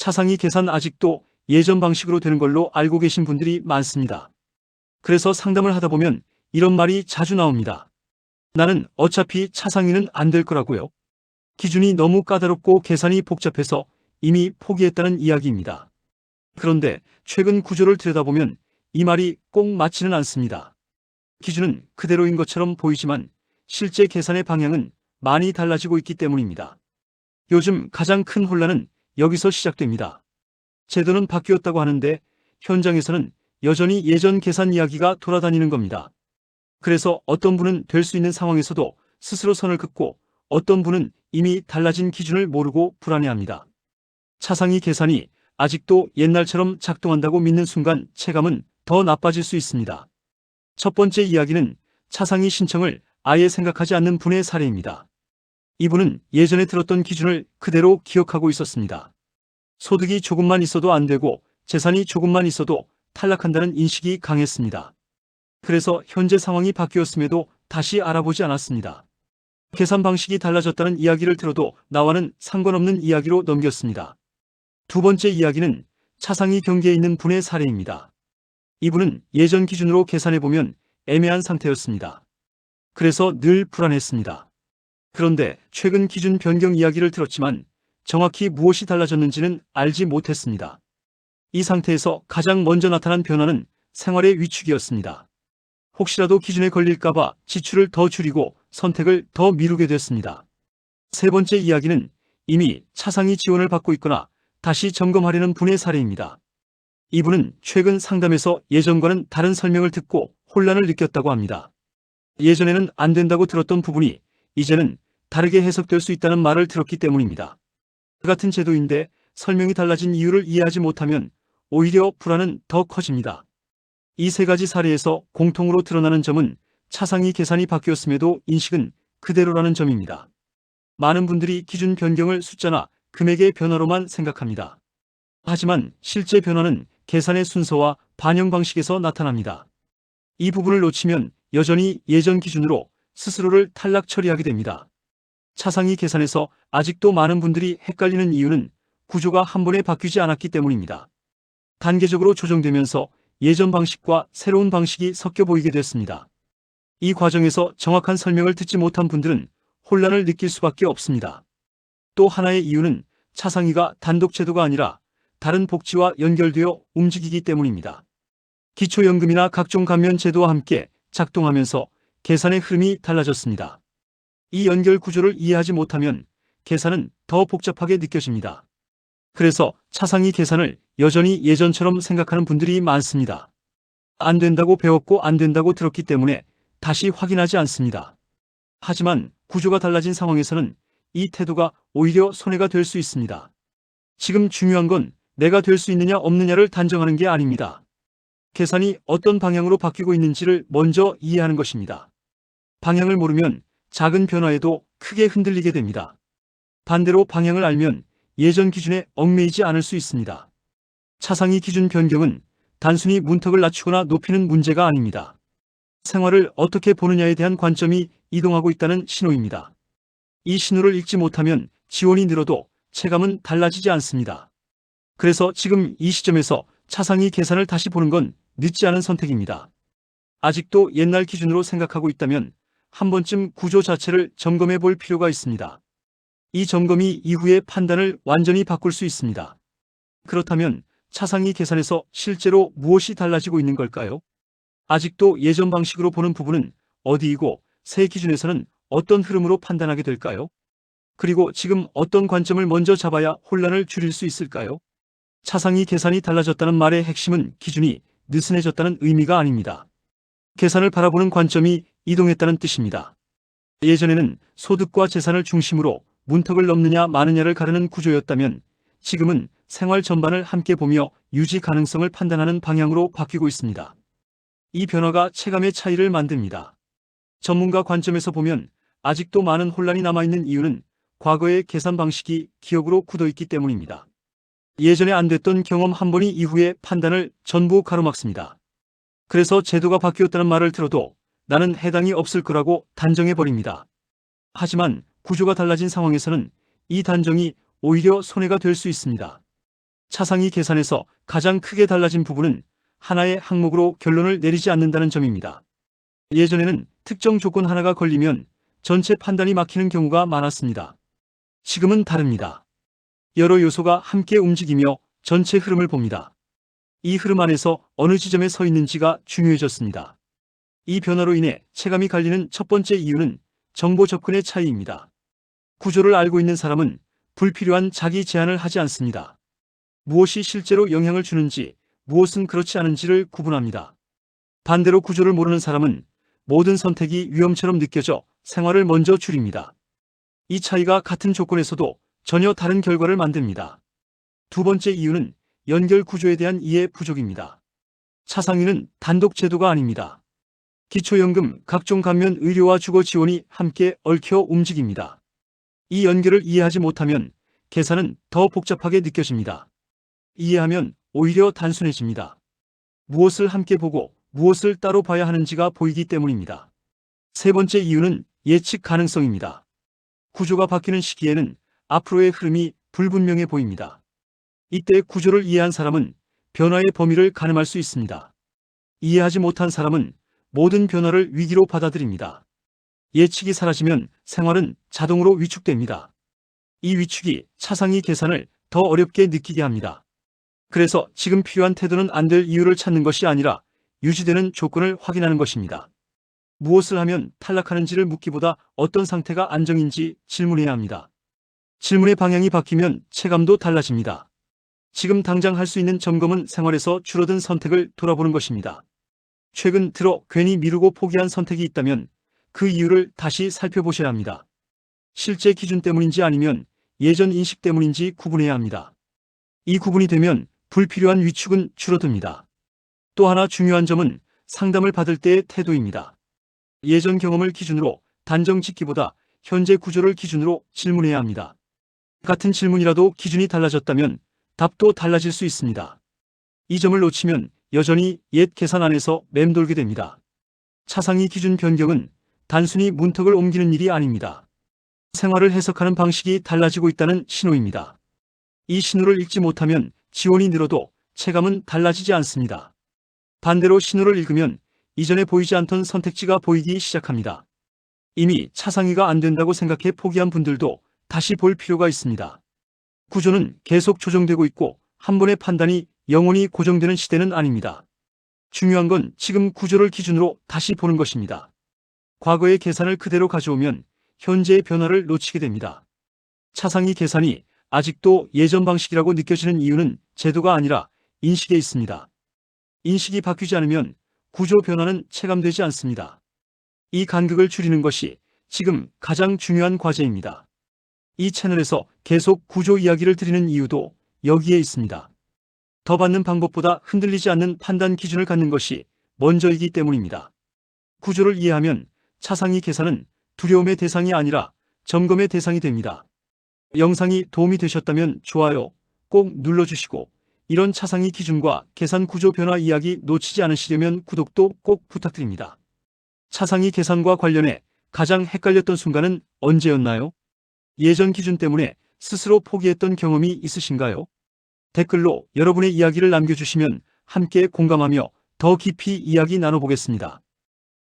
차상위 계산 아직도 예전 방식으로 되는 걸로 알고 계신 분들이 많습니다. 그래서 상담을 하다 보면 이런 말이 자주 나옵니다. 나는 어차피 차상위는 안 될 거라고요. 기준이 너무 까다롭고 계산이 복잡해서 이미 포기했다는 이야기입니다. 그런데 최근 구조를 들여다보면 이 말이 꼭 맞지는 않습니다. 기준은 그대로인 것처럼 보이지만 실제 계산의 방향은 많이 달라지고 있기 때문입니다. 요즘 가장 큰 혼란은 여기서 시작됩니다. 제도는 바뀌었다고 하는데 현장에서는 여전히 예전 계산 이야기가 돌아다니는 겁니다. 그래서 어떤 분은 될 수 있는 상황에서도 스스로 선을 긋고 어떤 분은 이미 달라진 기준을 모르고 불안해합니다. 차상위 계산이 아직도 옛날처럼 작동한다고 믿는 순간 체감은 더 나빠질 수 있습니다. 첫 번째 이야기는 차상위 신청을 아예 생각하지 않는 분의 사례입니다. 이분은 예전에 들었던 기준을 그대로 기억하고 있었습니다. 소득이 조금만 있어도 안 되고 재산이 조금만 있어도 탈락한다는 인식이 강했습니다. 그래서 현재 상황이 바뀌었음에도 다시 알아보지 않았습니다. 계산 방식이 달라졌다는 이야기를 들어도 나와는 상관없는 이야기로 넘겼습니다. 두 번째 이야기는 차상위 경계에 있는 분의 사례입니다. 이분은 예전 기준으로 계산해보면 애매한 상태였습니다. 그래서 늘 불안했습니다. 그런데 최근 기준 변경 이야기를 들었지만 정확히 무엇이 달라졌는지는 알지 못했습니다. 이 상태에서 가장 먼저 나타난 변화는 생활의 위축이었습니다. 혹시라도 기준에 걸릴까봐 지출을 더 줄이고 선택을 더 미루게 됐습니다. 세 번째 이야기는 이미 차상위 지원을 받고 있거나 다시 점검하려는 분의 사례입니다. 이분은 최근 상담에서 예전과는 다른 설명을 듣고 혼란을 느꼈다고 합니다. 예전에는 안 된다고 들었던 부분이 이제는 다르게 해석될 수 있다는 말을 들었기 때문입니다. 그 같은 제도인데 설명이 달라진 이유를 이해하지 못하면 오히려 불안은 더 커집니다. 이 세 가지 사례에서 공통으로 드러나는 점은 차상위 계산이 바뀌었음에도 인식은 그대로라는 점입니다. 많은 분들이 기준 변경을 숫자나 금액의 변화로만 생각합니다. 하지만 실제 변화는 계산의 순서와 반영 방식에서 나타납니다. 이 부분을 놓치면 여전히 예전 기준으로 스스로를 탈락 처리하게 됩니다. 차상위 계산에서 아직도 많은 분들이 헷갈리는 이유는 구조가 한 번에 바뀌지 않았기 때문입니다. 단계적으로 조정되면서 예전 방식과 새로운 방식이 섞여 보이게 됐습니다. 이 과정에서 정확한 설명을 듣지 못한 분들은 혼란을 느낄 수밖에 없습니다. 또 하나의 이유는 차상위가 단독 제도가 아니라 다른 복지와 연결되어 움직이기 때문입니다. 기초연금이나 각종 감면 제도와 함께 작동하면서 계산의 흐름이 달라졌습니다. 이 연결 구조를 이해하지 못하면 계산은 더 복잡하게 느껴집니다. 그래서 차상위 계산을 여전히 예전처럼 생각하는 분들이 많습니다. 안 된다고 배웠고 안 된다고 들었기 때문에 다시 확인하지 않습니다. 하지만 구조가 달라진 상황에서는 이 태도가 오히려 손해가 될 수 있습니다. 지금 중요한 건 내가 될 수 있느냐 없느냐를 단정하는 게 아닙니다. 계산이 어떤 방향으로 바뀌고 있는지를 먼저 이해하는 것입니다. 방향을 모르면 작은 변화에도 크게 흔들리게 됩니다. 반대로 방향을 알면 예전 기준에 얽매이지 않을 수 있습니다. 차상위 기준 변경은 단순히 문턱을 낮추거나 높이는 문제가 아닙니다. 생활을 어떻게 보느냐에 대한 관점이 이동하고 있다는 신호입니다. 이 신호를 읽지 못하면 지원이 늘어도 체감은 달라지지 않습니다. 그래서 지금 이 시점에서 차상위 계산을 다시 보는 건 늦지 않은 선택입니다. 아직도 옛날 기준으로 생각하고 있다면 한 번쯤 구조 자체를 점검해 볼 필요가 있습니다. 이 점검이 이후의 판단을 완전히 바꿀 수 있습니다. 그렇다면 차상위 계산에서 실제로 무엇이 달라지고 있는 걸까요? 아직도 예전 방식으로 보는 부분은 어디이고 새 기준에서는 어떤 흐름으로 판단하게 될까요? 그리고 지금 어떤 관점을 먼저 잡아야 혼란을 줄일 수 있을까요? 차상위 계산이 달라졌다는 말의 핵심은 기준이 느슨해졌다는 의미가 아닙니다. 계산을 바라보는 관점이 이동했다는 뜻입니다. 예전에는 소득과 재산을 중심으로 문턱을 넘느냐 마느냐를 가르는 구조였다면 지금은 생활 전반을 함께 보며 유지 가능성을 판단하는 방향으로 바뀌고 있습니다. 이 변화가 체감의 차이를 만듭니다. 전문가 관점에서 보면 아직도 많은 혼란이 남아있는 이유는 과거의 계산 방식이 기억으로 굳어있기 때문입니다. 예전에 안 됐던 경험 한 번이 이후의 판단을 전부 가로막습니다. 그래서 제도가 바뀌었다는 말을 들어도 나는 해당이 없을 거라고 단정해버립니다. 하지만 구조가 달라진 상황에서는 이 단정이 오히려 손해가 될 수 있습니다. 차상위 계산에서 가장 크게 달라진 부분은 하나의 항목으로 결론을 내리지 않는다는 점입니다. 예전에는 특정 조건 하나가 걸리면 전체 판단이 막히는 경우가 많았습니다. 지금은 다릅니다. 여러 요소가 함께 움직이며 전체 흐름을 봅니다. 이 흐름 안에서 어느 지점에 서 있는지가 중요해졌습니다. 이 변화로 인해 체감이 갈리는 첫 번째 이유는 정보 접근의 차이입니다. 구조를 알고 있는 사람은 불필요한 자기 제한을 하지 않습니다. 무엇이 실제로 영향을 주는지, 무엇은 그렇지 않은지를 구분합니다. 반대로 구조를 모르는 사람은 모든 선택이 위험처럼 느껴져 생활을 먼저 줄입니다. 이 차이가 같은 조건에서도 전혀 다른 결과를 만듭니다. 두 번째 이유는 연결 구조에 대한 이해 부족입니다. 차상위는 단독 제도가 아닙니다. 기초연금, 각종 감면 의료와 주거 지원이 함께 얽혀 움직입니다. 이 연결을 이해하지 못하면 계산은 더 복잡하게 느껴집니다. 이해하면 오히려 단순해집니다. 무엇을 함께 보고 무엇을 따로 봐야 하는지가 보이기 때문입니다. 세 번째 이유는 예측 가능성입니다. 구조가 바뀌는 시기에는 앞으로의 흐름이 불분명해 보입니다. 이때 구조를 이해한 사람은 변화의 범위를 가늠할 수 있습니다. 이해하지 못한 사람은 모든 변화를 위기로 받아들입니다. 예측이 사라지면 생활은 자동으로 위축됩니다. 이 위축이 차상위 계산을 더 어렵게 느끼게 합니다. 그래서 지금 필요한 태도는 안 될 이유를 찾는 것이 아니라 유지되는 조건을 확인하는 것입니다. 무엇을 하면 탈락하는지를 묻기보다 어떤 상태가 안정인지 질문해야 합니다. 질문의 방향이 바뀌면 체감도 달라집니다. 지금 당장 할 수 있는 점검은 생활에서 줄어든 선택을 돌아보는 것입니다. 최근 들어 괜히 미루고 포기한 선택이 있다면 그 이유를 다시 살펴보셔야 합니다. 실제 기준 때문인지 아니면 예전 인식 때문인지 구분해야 합니다. 이 구분이 되면 불필요한 위축은 줄어듭니다. 또 하나 중요한 점은 상담을 받을 때의 태도입니다. 예전 경험을 기준으로 단정 짓기보다 현재 구조를 기준으로 질문해야 합니다. 같은 질문이라도 기준이 달라졌다면 답도 달라질 수 있습니다. 이 점을 놓치면 여전히 옛 계산 안에서 맴돌게 됩니다. 차상위 기준 변경은 단순히 문턱을 옮기는 일이 아닙니다. 생활을 해석하는 방식이 달라지고 있다는 신호입니다. 이 신호를 읽지 못하면 지원이 늘어도 체감은 달라지지 않습니다. 반대로 신호를 읽으면 이전에 보이지 않던 선택지가 보이기 시작합니다. 이미 차상위가 안 된다고 생각해 포기한 분들도 다시 볼 필요가 있습니다. 구조는 계속 조정되고 있고 한 번의 판단이 영원히 고정되는 시대는 아닙니다. 중요한 건 지금 구조를 기준으로 다시 보는 것입니다. 과거의 계산을 그대로 가져오면 현재의 변화를 놓치게 됩니다. 차상위 계산이 아직도 예전 방식이라고 느껴지는 이유는 제도가 아니라 인식에 있습니다. 인식이 바뀌지 않으면 구조 변화는 체감되지 않습니다. 이 간극을 줄이는 것이 지금 가장 중요한 과제입니다. 이 채널에서 계속 구조 이야기를 드리는 이유도 여기에 있습니다. 더 받는 방법보다 흔들리지 않는 판단 기준을 갖는 것이 먼저이기 때문입니다. 구조를 이해하면 차상위 계산은 두려움의 대상이 아니라 점검의 대상이 됩니다. 영상이 도움이 되셨다면 좋아요 꼭 눌러주시고 이런 차상위 기준과 계산 구조 변화 이야기 놓치지 않으시려면 구독도 꼭 부탁드립니다. 차상위 계산과 관련해 가장 헷갈렸던 순간은 언제였나요? 예전 기준 때문에 스스로 포기했던 경험이 있으신가요? 댓글로 여러분의 이야기를 남겨주시면 함께 공감하며 더 깊이 이야기 나눠보겠습니다.